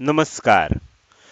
नमस्कार.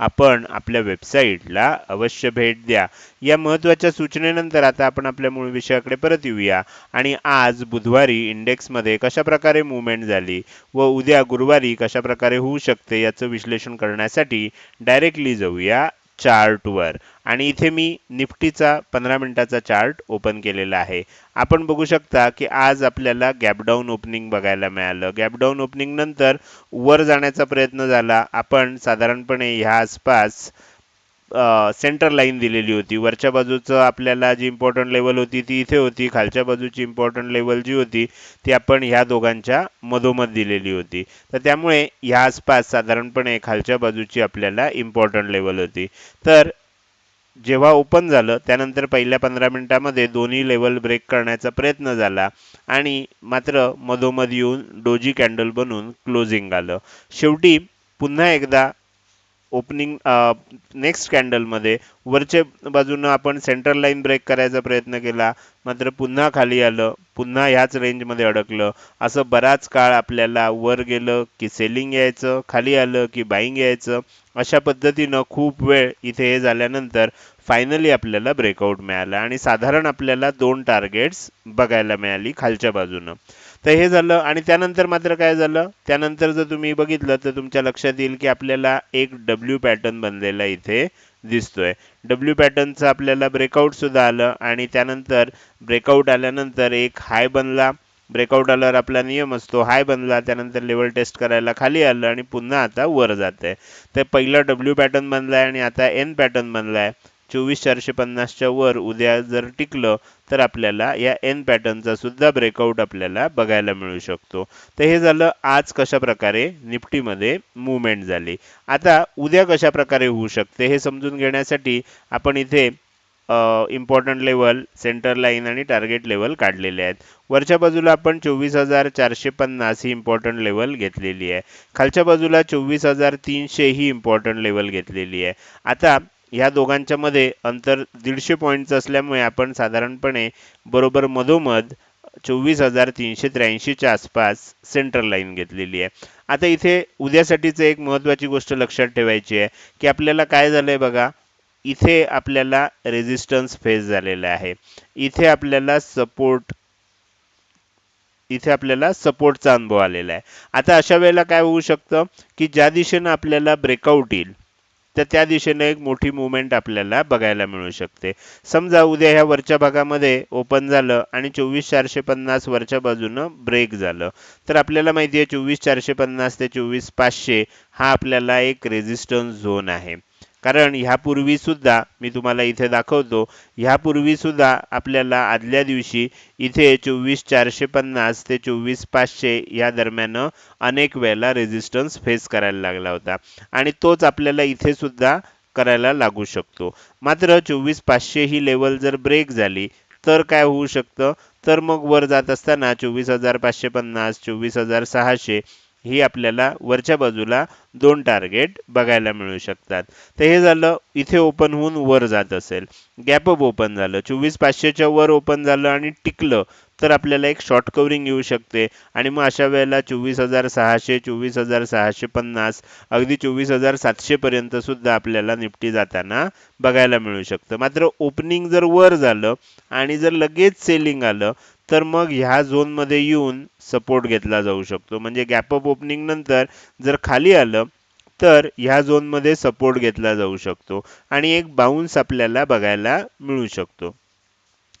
आपण आपल्या वेबसाईटला अवश्य भेट द्या. या महत्त्वाच्या सूचनेनंतर आता आपण आपल्या मूळ विषयाकडे परत येऊया. आणि आज बुधवारी इंडेक्समध्ये कशा प्रकारे मुवमेंट झाली व उद्या गुरुवारी कशा प्रकारे होऊ शकते याचं विश्लेषण करण्यासाठी डायरेक्टली जाऊया चार्टवर आणि इथे मी निफ्टीचा पंधरा मिनिटाचा चार्ट ओपन केलेला आहे. आपण बघू शकता की आज आपल्याला गॅपडाऊन ओपनिंग बघायला मिळालं. गॅपडाऊन ओपनिंग नंतर वर जाण्याचा प्रयत्न झाला. आपण साधारणपणे ह्या आसपास सेंटर लाईन दिलेली होती. वरच्या बाजूचं आपल्याला जी इम्पॉर्टंट लेवल होती ती इथे होती. खालच्या बाजूची इम्पॉर्टंट लेवल जी होती ती आपण ह्या दोघांच्या मधोमध दिलेली होती. तर त्यामुळे ह्या आसपास साधारणपणे खालच्या बाजूची आपल्याला इम्पॉर्टंट लेवल होती. तर जेव्हा ओपन झालं त्यानंतर पहिल्या पंधरा मिनिटामध्ये दोन्ही लेवल ब्रेक करण्याचा प्रयत्न झाला आणि मात्र मधोमध येऊन डोजी कॅन्डल बनून क्लोजिंग आलं. शेवटी पुन्हा एकदा ओपनिंग नेक्स्ट कॅन्डलमध्ये वरच्या बाजूनं आपण सेंटर लाईन ब्रेक करायचा प्रयत्न केला मात्र पुन्हा खाली आलं पुन्हा ह्याच रेंजमध्ये अडकलं. असं बराच काळ आपल्याला वर गेलं की सेलिंग यायचं खाली आलं की बाईंग यायचं. अशा पद्धतीनं खूप वेळ इथे हे झाल्यानंतर फायनली आपल्याला ब्रेकआउट मिळाला आणि साधारण आपल्याला दोन टार्गेट्स बघायला मिळाली खालच्या बाजूनं. तर हे झालं आणि त्यानंतर मात्र काय झालं? त्यानंतर जर तुम्ही बघितलं तर तुमच्या लक्षात येईल की आपल्याला एक डब्ल्यू पॅटर्न बनलेला इथे दिसतोय. डब्ल्यू पॅटर्नचं आपल्याला ब्रेकआउट सुद्धा आलं आणि त्यानंतर ब्रेकआउट आल्यानंतर एक हाय बनला. ब्रेकआउट आल्यावर आपला नियम असतो हाय बनला त्यानंतर लेवल टेस्ट करायला खाली आलं आणि पुन्हा आता वर जात आहे तर पहिला डब्ल्यू पॅटर्न बनलाय आणि आता एन पॅटर्न बनलाय. चोवीस चारशे पन्नासच्या वर उद्या जर टिकलं तर आपल्याला या एन पॅटर्नचा सुद्धा ब्रेकआउट आपल्याला बघायला मिळू शकतो. तर हे झालं आज कशा प्रकारे निफ्टीमध्ये मुवमेंट झाली. आता उद्या कशा प्रकारे होऊ शकते हे समजून घेण्यासाठी आपण इथे इम्पॉर्टंट लेवल सेंटर लाईन आणि टार्गेट लेवल काढलेले आहेत. वरच्या बाजूला आपण चोवीस हजार चारशे पन्नास ही इम्पॉर्टंट लेवल घेतलेली आहे. खालच्या बाजूला चोवीस हजार तीनशे ही इम्पॉर्टंट लेवल घेतलेली आहे. आता ह्या दोघांच्या मध्ये अंतर दीडशे पॉईंटचं असल्यामुळे आपण साधारणपणे बरोबर मधोमध चोवीस हजार तीनशे त्र्याऐंशीच्या आसपास सेंट्रल लाईन घेतलेली आहे. आता इथे उद्यासाठीच एक महत्त्वाची गोष्ट लक्षात ठेवायची आहे की आपल्याला काय झालंय बघा? इथे आपल्याला रेझिस्टन्स फेस झालेला आहे. इथे आपल्याला सपोर्ट इथे आपल्याला सपोर्टचा अनुभव आलेला आहे. आता अशा वेळेला काय होऊ शकतं? की ज्या दिशेनं आपल्याला ब्रेकआउट येईल तर त्या दिशेने एक मोठी मुवमेंट आपल्याला बघायला मिळू शकते. समजा उद्या ह्या वरच्या भागामध्ये ओपन झालं आणि चोवीस चारशे पन्नास वरच्या बाजूनं ब्रेक झालं. तर आपल्याला माहिती आहे चोवीस चारशे पन्नास ते चोवीस पाचशे हा आपल्याला एक रेजिस्टन्स झोन आहे. कारण ह्यापूर्वी सुद्धा मी तुम्हाला इथे दाखवतो ह्यापूर्वी सुद्धा आपल्याला आदल्या दिवशी इथे चोवीस चारशे पन्नास ते चोवीस पाचशे या दरम्यान अनेक वेळेला रेझिस्टन्स फेस करायला लागला होता. आणि तोच आपल्याला इथे सुद्धा करायला लागू शकतो. मात्र चोवीस पाचशे ही लेवल जर ब्रेक झाली तर काय होऊ शकतं? तर मग वर जात असताना चोवीस हजार पाचशे पन्नास चोवीस हजार सहाशे ही आपल्याला वरच्या बाजूला दोन टार्गेट बघायला मिळू शकतात. तर हे झालं इथे ओपन होऊन वर जात असेल. गॅपअप ओपन झालं. चोवीस पाचशेच्या वर ओपन झालं आणि टिकलं तर आपल्याला एक शॉर्ट कवरिंग येऊ शकते. आणि मग अशा वेळेला चोवीस हजार सहाशे चोवीस हजार सहाशे पन्नास अगदी चोवीस हजार सातशेपर्यंत सुद्धा आपल्याला निफ्टी जाताना बघायला मिळू शकतं. मात्र ओपनिंग जर वर झालं आणि जर लगेच सेलिंग आलं तर मग ह्या झोनमध्ये येऊन सपोर्ट घेतला जाऊ शकतो. म्हणजे गॅपअप ओपनिंग नंतर जर खाली आलं तर ह्या झोनमध्ये सपोर्ट घेतला जाऊ शकतो. आणि एक बाउन्स आपल्याला बघायला मिळू शकतो.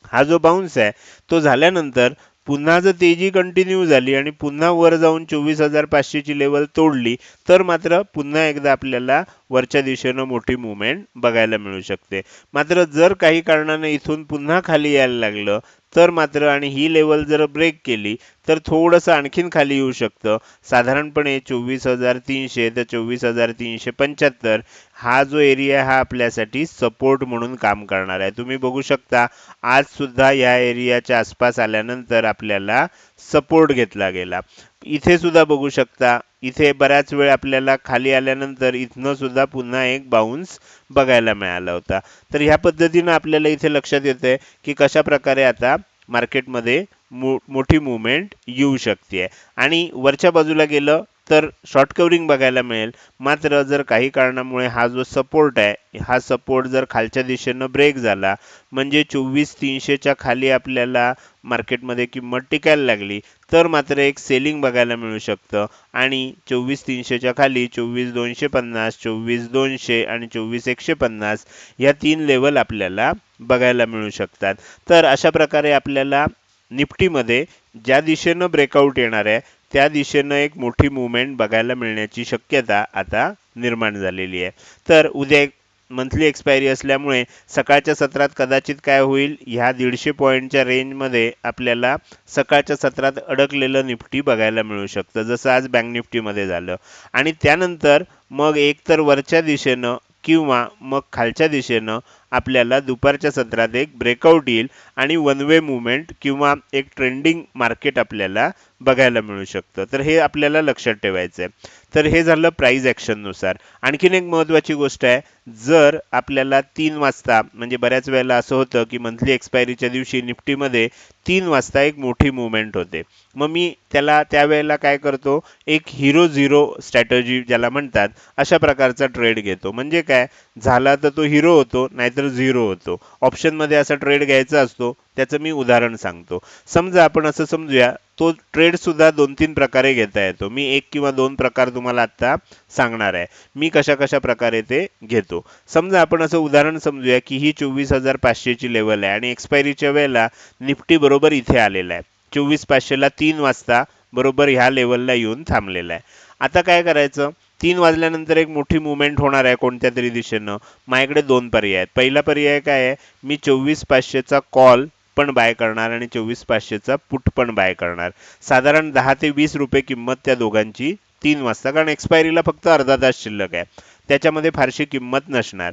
हा जो बाउन्स आहे तो झाल्यानंतर पुन्हा जर तेजी कंटिन्यू झाली आणि पुन्हा वर जाऊन चोवीस हजार पाचशेची लेवल तोडली तर मात्र पुन्हा एकदा आपल्याला वरच्या दिशेनं मोठी मुवमेंट बघायला मिळू शकते. मात्र जर काही कारणाने इथून पुन्हा खाली यायला लागलं तर मात्र आणि ही लेवल जर ब्रेक केली तर थोडंसं आणखीन खाली येऊ शकतं. साधारणपणे चोवीस हजार तीनशे ते चोवीस हजार तीनशे पंच्याहत्तर हा जो एरिया आहे हा आपल्यासाठी सपोर्ट म्हणून काम करणार आहे. तुम्ही बघू शकता आज सुद्धा या एरियाच्या आसपास आल्यानंतर आपल्याला सपोर्ट घेतला गेला. इथे सुद्धा बघू शकता इथे बऱ्याच वेळ आपल्याला खाली आल्यानंतर इथनं सुद्धा पुन्हा एक बाउन्स बघायला मिळाला होता. तर ह्या पद्धतीनं आपल्याला इथे लक्षात येतंय की कशा प्रकारे आता मार्केटमध्ये मो मोठी मुवमेंट येऊ शकते आणि वरच्या बाजूला गेलं तर शॉर्ट कवरिंग बघायला मिळेल. मात्र जर काही कारणामुळे हा जो सपोर्ट आहे हा सपोर्ट जर खालच्या दिशेनं ब्रेक झाला म्हणजे चोवीस तीनशेच्या खाली आपल्याला मार्केटमध्ये किंमत टिकायला लागली तर मात्र एक सेलिंग बघायला मिळू शकतं. आणि चोवीस तीनशेच्या खाली चोवीस दोनशे पन्नास चोवीस दोनशे आणि चोवीस एकशे पन्नास या तीन लेवल आपल्याला बघायला मिळू शकतात. तर अशा प्रकारे आपल्याला निफ्टीमध्ये ज्या दिशेनं ब्रेकआउट येणार आहे त्या दिशेनं एक मोठी मुवमेंट बघायला मिळण्याची शक्यता आता निर्माण झालेली आहे. तर उद्या एक मंथली एक्सपायरी असल्यामुळे सकाळच्या सत्रात कदाचित काय होईल ह्या दीडशे पॉईंटच्या रेंजमध्ये आपल्याला सकाळच्या सत्रात अडकलेलं निफ्टी बघायला मिळू शकतं जसं आज बँक निफ्टीमध्ये झालं. आणि त्यानंतर मग एकतर वरच्या दिशेनं किंवा मग खालच्या दिशेनं आपल्याला दुपारच्या सत्रात एक ब्रेकआउट येईल आणि वन वे मुवमेंट किंवा एक ट्रेंडिंग मार्केट आपल्याला बघायला मिळू शकतं. तर हे आपल्याला लक्षात ठेवायचं आहे तर हे झालं प्राईज ॲक्शननुसार आणखीन एक महत्त्वाची गोष्ट आहे जर आपल्याला तीन वाजता म्हणजे बऱ्याच वेळेला असं होतं की मंथली एक्सपायरीच्या दिवशी निफ्टीमध्ये तीन वाजता एक मोठी मुवमेंट होते. मग मी त्याला त्यावेळेला काय करतो? एक हिरो झिरो स्ट्रॅटजी ज्याला म्हणतात अशा प्रकारचा ट्रेड घेतो. म्हणजे काय? झाला तर तो हिरो होतो नाहीतर झिरो होतो. ऑप्शनमध्ये असा ट्रेड घ्यायचा असतो त्याचं मी उदाहरण सांगतो. समजा आपण असं समजूया तो ट्रेड सुद्धा दोन तीन प्रकारे घेता येतो. मी एक किंवा दोन प्रकार तुम्हाला आत्ता सांगणार आहे. मी कशा कशा प्रकारे ते घेतो. समजा आपण असं उदाहरण समजूया की ही चोवीस हजार पाचशेची लेवल आहे आणि एक्सपायरीच्या वेळेला निफ्टी बरोबर इथे आलेला आहे. चोवीस पाचशेला तीन वाजता बरोबर ह्या लेवलला येऊन थांबलेला आहे. आता काय करायचं? तीन वाजल्यानंतर एक मोठी मुवमेंट होणार आहे कोणत्या तरी दिशेनं. माझ्याकडे दोन पर्याय आहेत. पहिला पर्याय काय आहे? मी चोवीस पाचशेचा कॉल पण बाय करणार आणि चोवीस पाचशेचा पुट पण बाय करणार. साधारण दहा ते वीस रुपये किंमत त्या दोघांची तीन वाजता कारण एक्सपायरीला फक्त अर्धा तास शिल्लक आहे. त्याच्यामध्ये फारशी किंमत नसणार.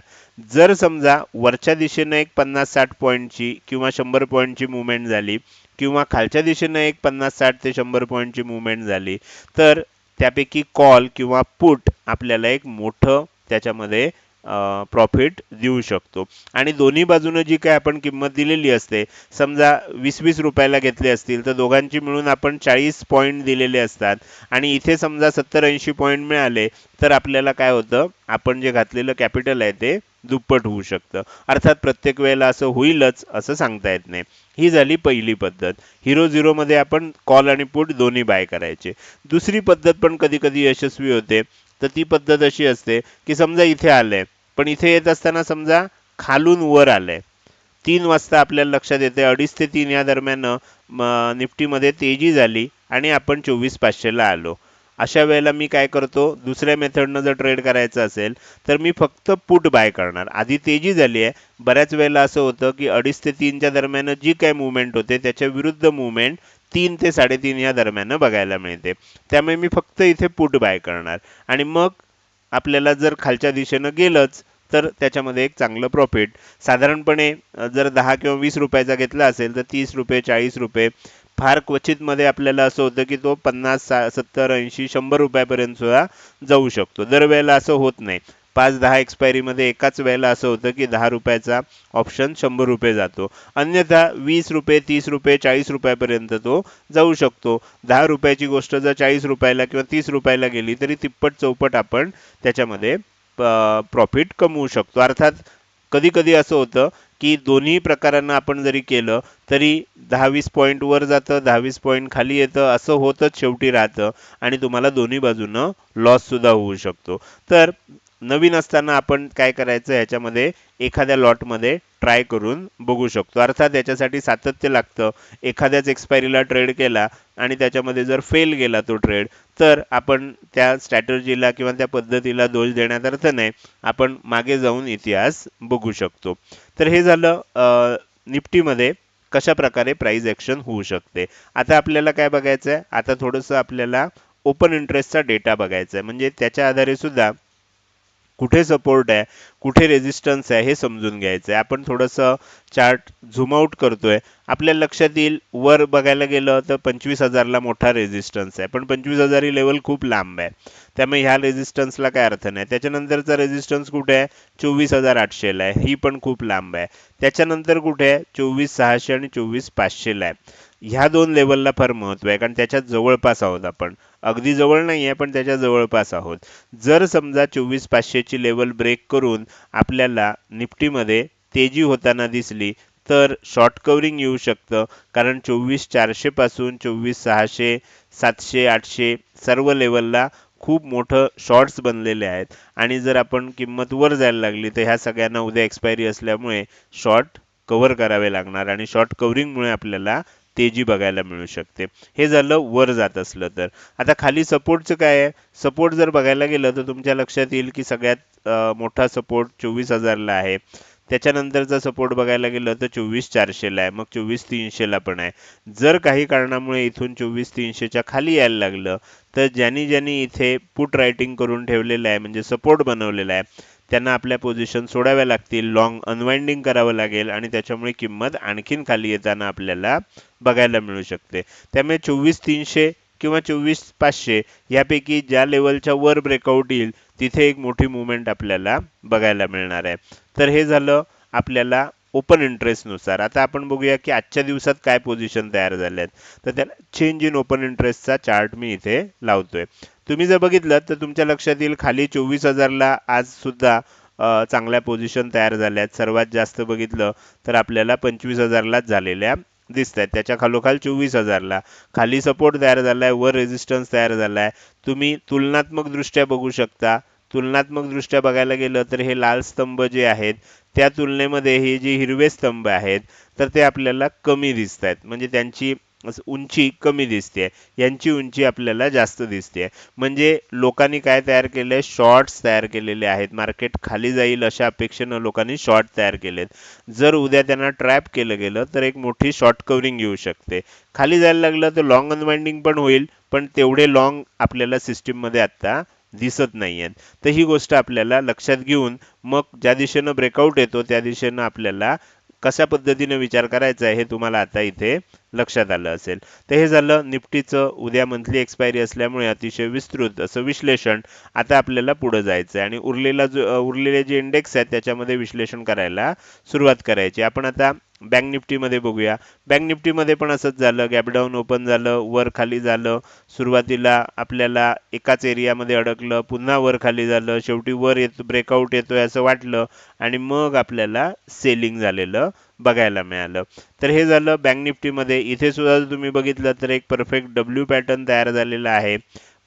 जर समजा वरच्या दिशेनं एक पन्नास साठ पॉईंटची किंवा शंभर पॉईंटची मुवमेंट झाली किंवा खालच्या दिशेनं एक पन्नास साठ ते शंभर पॉईंटची मुवमेंट झाली तर त्यापैकी कॉल किंवा पुट आपल्याला एक मोठं त्याच्यामध्ये प्रॉफिट देऊ शकतो. आणि दोन्ही बाजूनं जी काय आपण किंमत दिलेली असते समजा वीस वीस रुपयाला घेतले असतील तर दोघांची मिळून आपण चाळीस पॉईंट दिलेले असतात. आणि इथे समजा सत्तर ऐंशी पॉईंट मिळाले तर आपल्याला काय होतं? आपण जे घातलेलं कॅपिटल आहे ते दुप्पट होऊ शकतं. अर्थात प्रत्येक वेळेला असं होईलच असं सांगता येत नाही. ही झाली पहिली पद्धत. हिरो झिरोमध्ये आपण कॉल आणि पुट दोन्ही बाय करायचे. दुसरी पद्धत पण कधी कधी यशस्वी होते. तर ती पद्धत अशी असते की समजा इथे आलंय पण इथे येत असताना समजा खालून वर आलंय तीन वाजता आपल्याला लक्षात येते अडीच ते तीन या दरम्यान निफ्टीमध्ये तेजी झाली आणि आपण चोवीस पाचशेला आलो. अशा वेळेला मी काय करतो दुसऱ्या मेथडनं जर ट्रेड करायचं असेल तर मी फक्त पुट बाय करणार. आधी तेजी झाली आहे बऱ्याच वेळेला असं होतं की अडीच ते तीनच्या दरम्यान जी काय मुवमेंट होते त्याच्या विरुद्ध मुवमेंट तीन ते साडेतीन या दरम्यान बघायला मिळते. त्यामुळे मी फक्त इथे पुट बाय करणार. आणि मग आपल्याला जर खालच्या दिशेनं गेलंच तर त्याच्यामध्ये एक चांगलं प्रॉफिट साधारणपणे जर दहा किंवा वीस रुपयाचा घेतला असेल तर तीस रुपये चाळीस रुपये. फार क्वचितमध्ये आपल्याला असं होतं की तो पन्नास सा सत्तर ऐंशी शंभर रुपयापर्यंत सुद्धा जाऊ शकतो. दरवेळेला असं होत नाही. पाच दहा एक्सपायरीमध्ये एकाच वेळेला असं होतं की दहा रुपयाचा ऑप्शन शंभर रुपये जातो. अन्यथा वीस रुपये तीस रुपये चाळीस रुपयापर्यंत तो जाऊ शकतो. दहा रुपयाची गोष्ट जर चाळीस रुपयाला किंवा तीस रुपयाला गेली तरी तिप्पट चौपट आपण त्याच्यामध्ये प्रॉफिट कमवू शकतो. अर्थात कधी कधी असं होतं की दोन्ही प्रकारांना आपण जरी केलं तरी दहावीस पॉईंट वर जातं दहावीस पॉईंट खाली येतं असं होतच शेवटी राहतं आणि तुम्हाला दोन्ही बाजूनं लॉस सुद्धा होऊ शकतो. तर नवीन असताना आपण काय करायचं ह्याच्यामध्ये एखाद्या लॉटमध्ये ट्राय करून बघू शकतो. अर्थात याच्यासाठी सातत्य लागतं. एखाद्याच एक्सपायरीला ट्रेड केला आणि त्याच्यामध्ये जर फेल गेला तो ट्रेड तर आपण त्या स्ट्रॅटर्जीला किंवा त्या पद्धतीला दोष देण्यात अर्थ नाही. आपण मागे जाऊन इतिहास बघू शकतो. तर हे झालं निफ्टीमध्ये कशा प्रकारे प्राइस ॲक्शन होऊ शकते. आता आपल्याला काय बघायचं आहे आता थोडंसं आपल्याला ओपन इंटरेस्टचा डेटा बघायचा आहे म्हणजे त्याच्या आधारे सुद्धा कुठे सपोर्ट आहे कुठे रेझिस्टन्स आहे हे समजून घ्यायचं आहे आपण थोडंसं चार्ट झूम आउट करतोय. आपल्या लक्षात येईल वर बघायला गेलं तर पंचवीस हजारला मोठा रेझिस्टन्स आहे. पण पंचवीस हजार ही लेवल खूप लांब आहे. त्यामुळे ह्या रेझिस्टन्सला काय अर्थ नाही. त्याच्यानंतरचा रेझिस्टन्स कुठे आहे? चोवीस हजार आठशेला आहे. ही पण खूप लांब आहे. त्याच्यानंतर कुठे आहे? चोवीस सहाशे आणि चोवीस पाचशेला आहे. ह्या दोन लेवलला फार महत्त्व आहे. कारण त्याच्यात जवळपास आहोत आपण. अगदी जवळ नाही आहे पण त्याच्या जवळपास आहोत. जर समजा चोवीस पाचशेची लेवल ब्रेक करून आपल्याला निफ्टीमध्ये तेजी होताना दिसली तर शॉर्ट कवरिंग येऊ शकतं. कारण चोवीस चारशेपासून चोवीस सहाशे सातशे आठशे सर्व लेवलला खूप मोठं शॉर्ट्स बनलेले आहेत. आणि जर आपण किंमत वर जायला लागली तर ह्या सगळ्यांना उद्या एक्सपायरी असल्यामुळे शॉर्ट कव्हर करावे लागणार. आणि शॉर्ट कव्हरिंगमुळे आपल्याला तेजी बघायला मिळू शकते. हे झालं वर जात असलं तर. आता खाली सपोर्टचं काय आहे? सपोर्ट जर बघायला गेलं तर तुमच्या लक्षात येईल की सगळ्यात मोठा सपोर्ट चोवीस हजारला आहे. त्याच्यानंतरचा सपोर्ट बघायला गेलं तर चोवीस चारशेला आहे. मग चोवीस तीनशेला पण आहे. जर काही कारणामुळे इथून चोवीस तीनशेच्या खाली यायला लागलं तर ज्यांनी ज्यांनी इथे पुट रायटिंग करून ठेवलेलं आहे म्हणजे सपोर्ट बनवलेला आहे त्यांना आपल्या पोझिशन सोडाव्या लागतील. लाँग अनवाइंडिंग करावं लागेल आणि त्याच्यामुळे किंमत आणखीन खाली येताना आपल्याला बघायला मिळू शकते. त्यामुळे चोवीस तीनशे किंवा चोवीस पाचशे यापैकी ज्या लेवलच्या वर ब्रेकआउट येईल तिथे एक मोठी मुवमेंट आपल्याला बघायला मिळणार आहे. तर हे झालं आपल्याला ओपन इंटरेस्टनुसार आता आपण बघूया की आजच्या दिवसात काय पोझिशन तयार झाल्यात तर त्याला चेंज इन ओपन इंटरेस्टचा चार्ट मी इथे लावतोय. तुम्ही जर बघितलं तर तुमच्या लक्षात येईल खाली चोवीस हजारला आज सुद्धा चांगल्या पोझिशन तयार झाल्या आहेत. सर्वात जास्त बघितलं तर आपल्याला पंचवीस हजारलाच झालेल्या दिसत आहेत त्याच्या खालोखाल चोवीस हजारला. खाली सपोर्ट तयार झाला आहे वर रेझिस्टन्स तयार झाला आहे तुम्ही तुलनात्मकदृष्ट्या बघू शकता. तुलनात्मकदृष्ट्या बघायला गेलं तर हे लाल स्तंभ जे आहेत त्या तुलनेमध्ये हे जे हिरवे स्तंभ आहेत तर ते आपल्याला कमी दिसत आहेत म्हणजे त्यांची उंची कमी दिसते. यांची उंची आपल्याला जास्त दिसते. म्हणजे लोकांनी काय तयार केले शॉर्ट्स तयार केलेले आहेत. मार्केट खाली जाईल अशा अपेक्षेनं लोकांनी शॉर्ट तयार केलेत. जर उद्या त्यांना ट्रॅप केलं गेलं तर एक मोठी शॉर्ट कव्हरिंग येऊ शकते. खाली जायला लागलं तर लॉंग अनवाइंडिंग पण होईल पण तेवढे लॉंग आपल्याला सिस्टीममध्ये आत्ता दिसत नाही आहेत तर ही गोष्ट आपल्याला लक्षात घेऊन मग ज्या दिशेनं ब्रेकआउट येतो त्या दिशेनं आपल्याला कशा पद्धतीने विचार करायचा आहे हे तुम्हाला आता इथे लक्षात आलं असेल. तर हे झालं निफ्टीचं उद्या मंथली एक्सपायरी असल्यामुळे अतिशय विस्तृत असं विश्लेषण आता आपल्याला पुढे जायचं आहे. आणि उरलेला जो उरलेले जे इंडेक्स आहेत त्याच्यामध्ये विश्लेषण करायला सुरुवात करायची आपण आता बँक निफ्टीमध्ये बघूया. बँक निफ्टीमध्ये पण असंच झालं. गॅपडाऊन ओपन झालं वर खाली झालं. सुरुवातीला आपल्याला एकाच एरियामध्ये अडकलं पुन्हा वर खाली झालं. शेवटी वर येतो ब्रेकआउट येतोय असं वाटलं आणि मग आपल्याला सेलिंग झालेलं बघायला मिळालं. तर हे झालं बँक निफ्टीमध्ये. इथे सुद्धा तुम्ही बघितलं तर एक परफेक्ट डब्ल्यू पॅटर्न तयार झालेला आहे.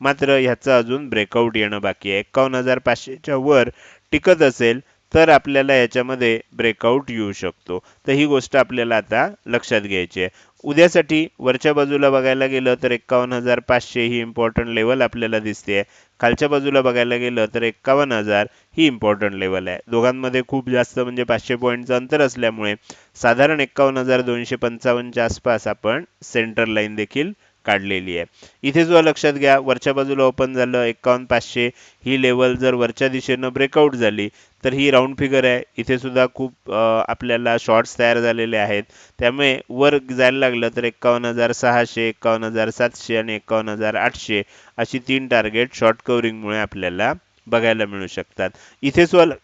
मात्र ह्याचं अजून ब्रेकआउट येणं बाकी आहे. एकावन्न हजार पाचशेच्या वर टिकत असेल तर आपल्याला याच्यामध्ये ब्रेकआउट येऊ शकतो. तर ही गोष्ट आपल्याला आता लक्षात घ्यायची आहे. उद्यासाठी वरच्या बाजूला बघायला गेलं तर एकावन्न हजार पाचशे ही इम्पॉर्टंट लेवल आपल्याला दिसते आहे. खालच्या बाजूला बघायला गेलं तर एक्कावन्न हजार ही इम्पॉर्टंट लेवल आहे. दोघांमध्ये खूप जास्त म्हणजे पाचशे पॉईंटचं अंतर असल्यामुळे साधारण एक्कावन्न हजार दोनशे पंचावन्नच्या आसपास आपण सेंटर लाईन देखील काढलेली आहे. इथे जो लक्षात घ्या वरच्या बाजूला ओपन झालं एकावन्न पाचशे ही लेवल जर वरच्या दिशेनं ब्रेकआउट झाली तर ही राऊंड फिगर आहे. इथे सुद्धा खूप आपल्याला शॉर्ट्स तयार झालेले आहेत. त्यामुळे वर जायला लागलं तर एकावन्न हजार सहाशे एकावन्न हजार सातशे आणि एकावन्न हजार आठशे अशी तीन टार्गेट शॉर्ट कवरिंगमुळे आपल्याला बघायला मिळू शकतात. इथे सुद्धा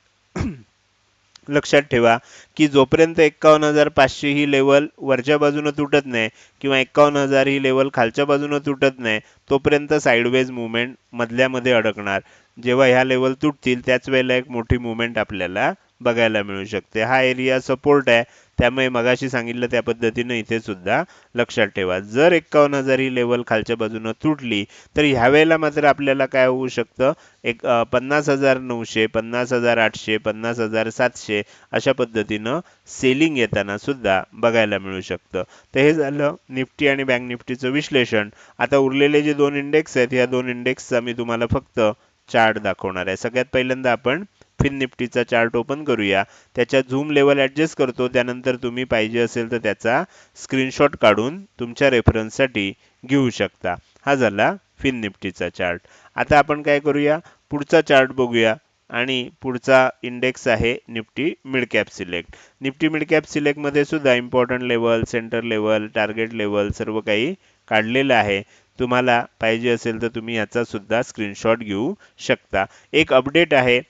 लक्षात ठेवा की जोपर्यंत एक्कावन्न हजार पाचशे ही लेवल वरच्या बाजूनं तुटत नाही किंवा एक्कावन्न हजार ही लेवल खालच्या बाजूनं तुटत नाही तोपर्यंत साईडवेज मुवमेंट मधल्यामध्ये अडकणार. जेव्हा ह्या लेवल तुटतील त्याच वेळेला एक मोठी मुवमेंट आपल्याला बघायला मिळू शकते. हा एरिया सपोर्ट आहे. त्यामुळे मगाशी सांगितलं त्या पद्धतीनं इथे सुद्धा लक्षात ठेवा. जर एक्कावन्न हजार ही लेवल खालच्या बाजूनं तुटली तर ह्या वेळेला मात्र आपल्याला काय होऊ शकतं? एक पन्नास हजार नऊशे पन्नास हजार आठशे पन्नास हजार सातशे अशा पद्धतीनं सेलिंग येताना सुद्धा बघायला मिळू शकतं. तर हे झालं निफ्टी आणि बँक निफ्टीचं विश्लेषण. आता उरलेले जे दोन इंडेक्स आहेत या दोन इंडेक्सचा मी तुम्हाला फक्त चार्ट दाखवणार आहे. सगळ्यात पहिल्यांदा आपण फिन निफ्टीचा चार्ट ओपन करूया. त्याच्या झूम लेवल ॲडजस्ट करतो त्यानंतर तुम्ही पाहिजे असेल तर त्याचा स्क्रीनशॉट काढून तुमच्या रेफरन्ससाठी घेऊ शकता. हा झाला फिन निफ्टीचा चार्ट. आता आपण काय करूया? पुढचा चार्ट बघूया. आणि पुढचा इंडेक्स आहे Nifty mid cap select. Nifty midcap सिलेक्टमध्ये सुद्धा important level centre level target level सर्व काही काढलेलं आहे. तुम्हाला पाहिजे असेल तर तुम्ही याचा सुद्धा स्क्रीनशॉट घेऊ शकता. एक अपडेट आहे.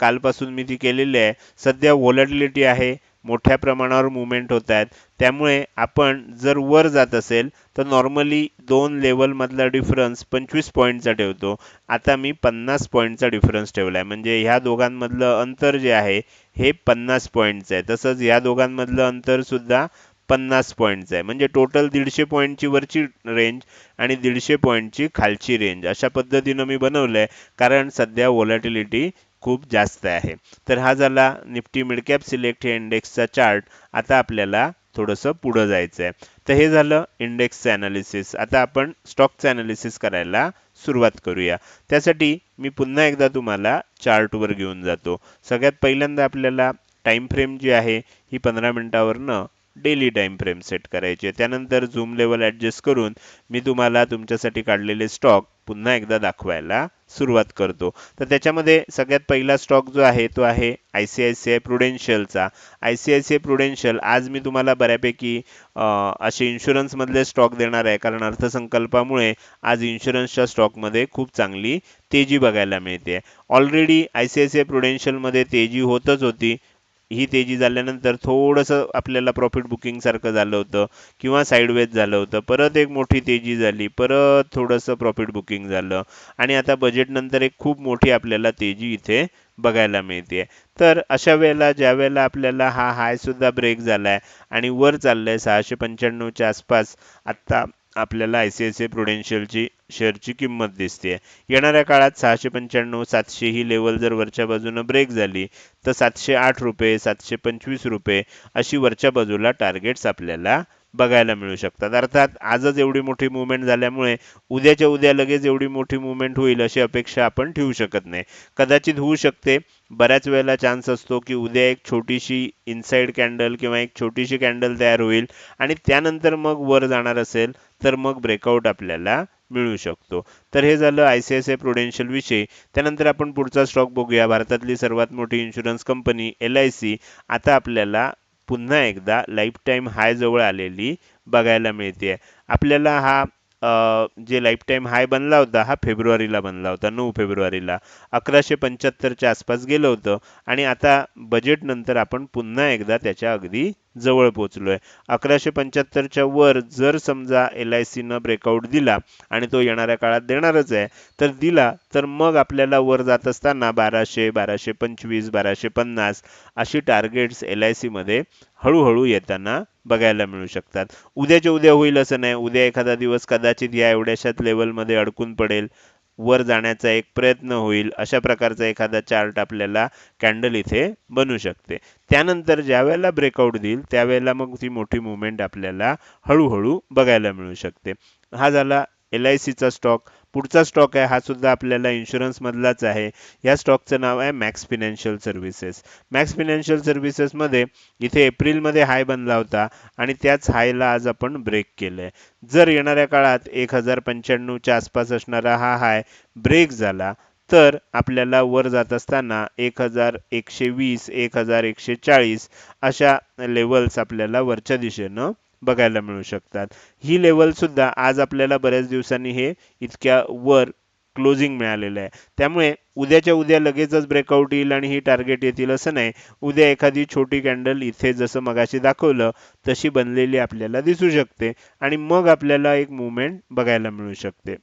कालपासून मी ती केलेली आहे सध्या व्हॉलॅटिलिटी आहे मोठ्या प्रमाणावर मुवमेंट होत आहेत. त्यामुळे आपण जर वर जात असेल तर नॉर्मली दोन लेवलमधला डिफरन्स पंचवीस पॉईंटचा ठेवतो. आता मी पन्नास पॉईंटचा डिफरन्स ठेवला आहे म्हणजे ह्या दोघांमधलं अंतर जे आहे हे पन्नास पॉईंटचं आहे. तसंच ह्या दोघांमधलं अंतरसुद्धा पन्नास पॉईंटचं आहे. म्हणजे टोटल दीडशे पॉईंटची वरची रेंज आणि दीडशे पॉईंटची खालची रेंज अशा पद्धतीनं मी बनवलं आहे कारण सध्या व्हॉलॅटिलिटी खूप जास्त आहे. तर हा झाला निफ्टी मिडकॅप सिलेक्ट हे इंडेक्सचा चार्ट. आता आपल्याला थोडंसं पुढं जायचं आहे तर हे झालं इंडेक्सचं ॲनालिसिस आता आपण स्टॉकचं ॲनालिसिस करायला सुरुवात करूया. त्यासाठी मी पुन्हा एकदा तुम्हाला चार्टवर घेऊन जातो. सगळ्यात पहिल्यांदा आपल्याला टाईम फ्रेम जी आहे ही पंधरा मिनटावरनं डेली टाईम फ्रेम सेट करायचे त्यानंतर झूम लेवल ॲडजस्ट करून मी तुम्हाला तुमच्यासाठी काढलेले स्टॉक पुन्हा एकदा दाखवायला सुरुवात करतो. तर त्याच्यामध्ये सगळ्यात पहिला स्टॉक जो आहे तो आहे I C I C I प्रुडेन्शियलचा I C I C I Prudential आज मी तुम्हाला बऱ्यापैकी असे इन्शुरन्समधले स्टॉक देणार आहे. कारण अर्थसंकल्पामुळे आज इन्शुरन्सच्या स्टॉकमध्ये खूप चांगली तेजी बघायला मिळते. Already I C I C I प्रुडेन्शियलमध्ये तेजी होतच होती. ही तेजी झाल्यानंतर थोडंसं आपल्याला प्रॉफिट बुकिंगसारखं झालं होतं किंवा साईडवेज झालं होतं. परत एक मोठी तेजी झाली परत थोडंसं प्रॉफिट बुकिंग झालं आणि आता बजेटनंतर एक खूप मोठी आपल्याला तेजी इथे बघायला मिळते. तर अशा वेळेला ज्या वेळेला आपल्याला हा हायसुद्धा ब्रेक झाला आहे आणि वर चाललंय सहाशे पंच्याण्णवच्या आसपास आत्ता आपल्याला आय सी आय सी प्रुडेन्शियलची शेअरची किंमत दिसते. येणाऱ्या काळात सहाशे पंच्याण्णव सातशे ही लेवल जर वरच्या बाजूनं ब्रेक झाली तर सातशे आठ रुपये सातशे पंचवीस रुपये अशी वरच्या बाजूला टार्गेट्स आपल्याला बघायला मिळू शकतात. अर्थात आजच एवढी मोठी मुवमेंट झाल्यामुळे उद्याच्या उद्या लगेच एवढी मोठी मुवमेंट होईल अशी अपेक्षा आपण ठेवू शकत नाही. कदाचित होऊ शकते. बऱ्याच वेळेला चान्स असतो की उद्या एक छोटीशी इनसाइड कॅन्डल किंवा एक छोटीशी कॅन्डल तयार होईल आणि त्यानंतर मग वर जाणार असेल तर मग ब्रेकआउट आपल्याला मिळू शकतो. तर हे झालं I C I C I Prudential विषयी. त्यानंतर आपण पुढचा स्टॉक बघूया. भारतातली सर्वात मोठी insurance company L I C आता आपल्याला पुन्हा एकदा लाईफ टाईम हायजवळ आलेली बघायला मिळते. आपल्याला हा जे लाईफ टाईम हाय बनला होता हा फेब्रुवारीला बनला होता नऊ फेब्रुवारीला. अकराशे पंच्याहत्तरच्या आसपास गेलं होतं. आणि आता बजेटनंतर आपण पुन्हा एकदा त्याच्या अगदी जवळ पोचलोय अकराशे पंच्याहत्तरच्या वर जर समजा एल आय सीनं ब्रेकआउट दिला आणि तो येणाऱ्या काळात देणारच आहे तर दिला तर मग आपल्याला वर जात असताना बाराशे बाराशे पंचवीस बाराशे पन्नास अशी टार्गेट्स एल आय सीमध्ये हळूहळू येताना बघायला मिळू शकतात. उद्याच्या उद्या होईल असं नाही. उद्या एखादा दिवस कदाचित या एवढ्याशाच लेवलमध्ये अडकून पडेल. वर जाण्याचा एक प्रयत्न होईल अशा प्रकारचा एखादा चार्ट आपल्याला कॅन्डल इथे बनू शकते. त्यानंतर ज्या वेळेला ब्रेकआउट देईल त्यावेळेला मग ती मोठी मुवमेंट आपल्याला हळूहळू बघायला मिळू शकते. हा झाला एल आय सीचा स्टॉक पुढचा स्टॉक आहे हा सुद्धा आपल्याला इन्शुरन्स मधलाच आहे. या स्टॉकचं नाव आहे Max Financial Services Max Financial सर्व्हिसेसमध्ये इथे एप्रिलमध्ये हाय बनला होता आणि त्याच हायला आज आपण ब्रेक केलं आहे जर येणाऱ्या काळात एक हजार पंच्याण्णवच्या आसपास असणारा हा हाय ब्रेक झाला तर आपल्याला वर जात असताना एक हजार एकशे वीस एक हजार एकशे चाळीस अशा लेवल्स आपल्याला वरच्या दिशेनं बघायला मिळू शकतात. ही लेवल सुद्धा आज आपल्याला बऱ्याच दिवसांनी हे इतक्या वर क्लोजिंग मिळालेलं आहे. त्यामुळे उद्याच्या उद्या लगेचच ब्रेकआउट येईल आणि ही टार्गेट येतील असं नाही. उद्या एखादी छोटी कॅन्डल इथे जसं मगाशी दाखवलं तशी बनलेली आपल्याला दिसू शकते आणि मग आपल्याला एक मुवमेंट बघायला मिळू शकते.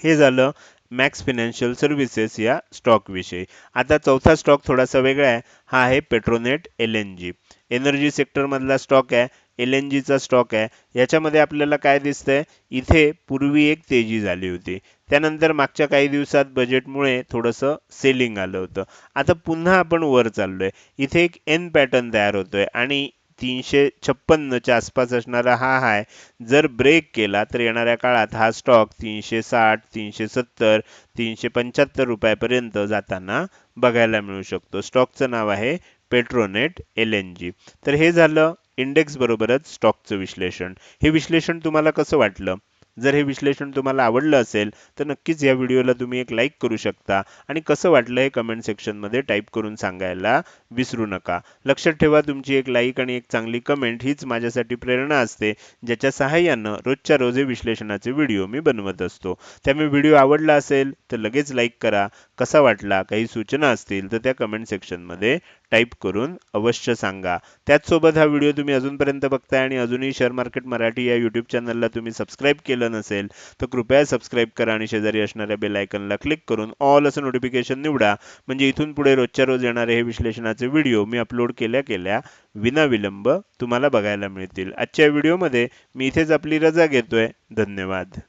हे झालं मॅक्स फिनान्शियल सर्व्हिसेस या स्टॉकविषयी आता चौथा स्टॉक थोडासा वेगळा आहे. हा आहे Petronet L N G energy सेक्टरमधला stock आहे. एल एन जीचा स्टॉक आहे. याच्यामध्ये आपल्याला काय दिसतंय? इथे पूर्वी एक तेजी झाली होती. त्यानंतर मागच्या काही दिवसात बजेटमुळे थोडंसं सेलिंग आलं होतं. आता पुन्हा आपण वर चाललोय. इथे एक एन पॅटर्न तयार होतोय आणि तीनशे छप्पन्नच्या आसपास असणारा हा हाय. जर ब्रेक केला तर येणाऱ्या काळात हा स्टॉक तीनशे साठ तीनशे सत्तर तीनशे पंच्याहत्तर रुपयापर्यंत जाताना बघायला मिळू शकतो. स्टॉकचं नाव आहे पेट्रोनेट एल एन जी तर हे झालं इंडेक्स बरोबरच स्टॉकचं विश्लेषण. हे विश्लेषण तुम्हाला कसं वाटलं? जर हे विश्लेषण तुम्हाला आवडलं असेल तर नक्कीच या व्हिडिओला तुम्ही एक लाईक करू शकता. आणि कसं वाटलं हे कमेंट सेक्शनमध्ये टाईप करून सांगायला विसरू नका. लक्षात ठेवा तुमची एक लाईक आणि एक चांगली कमेंट हीच माझ्यासाठी प्रेरणा असते ज्याच्या सहाय्यानं रोजच्या रोज हे विश्लेषणाचे व्हिडिओ मी बनवत असतो. त्यामुळे व्हिडिओ आवडला असेल तर लगेच लाईक करा. कसा वाटला काही सूचना असतील तर त्या कमेंट सेक्शनमध्ये टाईप करून अवश्य सांगा. त्याचसोबत हा व्हिडिओ तुम्ही अजूनपर्यंत बघताय आणि अजूनही शेअर मार्केट मराठी या यूट्यूब चॅनलला तुम्ही सबस्क्राईब केलं नसेल तर कृपया सबस्क्राईब करा आणि शेजारी असणाऱ्या बेल आयकनला क्लिक करून ऑल असं नोटिफिकेशन निवडा. म्हणजे इथून पुढे रोजच्या रोज येणारे हे विश्लेषणाचे व्हिडिओ मी अपलोड केल्या केल्या विनाविलंब तुम्हाला बघायला मिळतील. आजच्या व्हिडिओमध्ये मी इथेच आपली रजा घेतोय. धन्यवाद.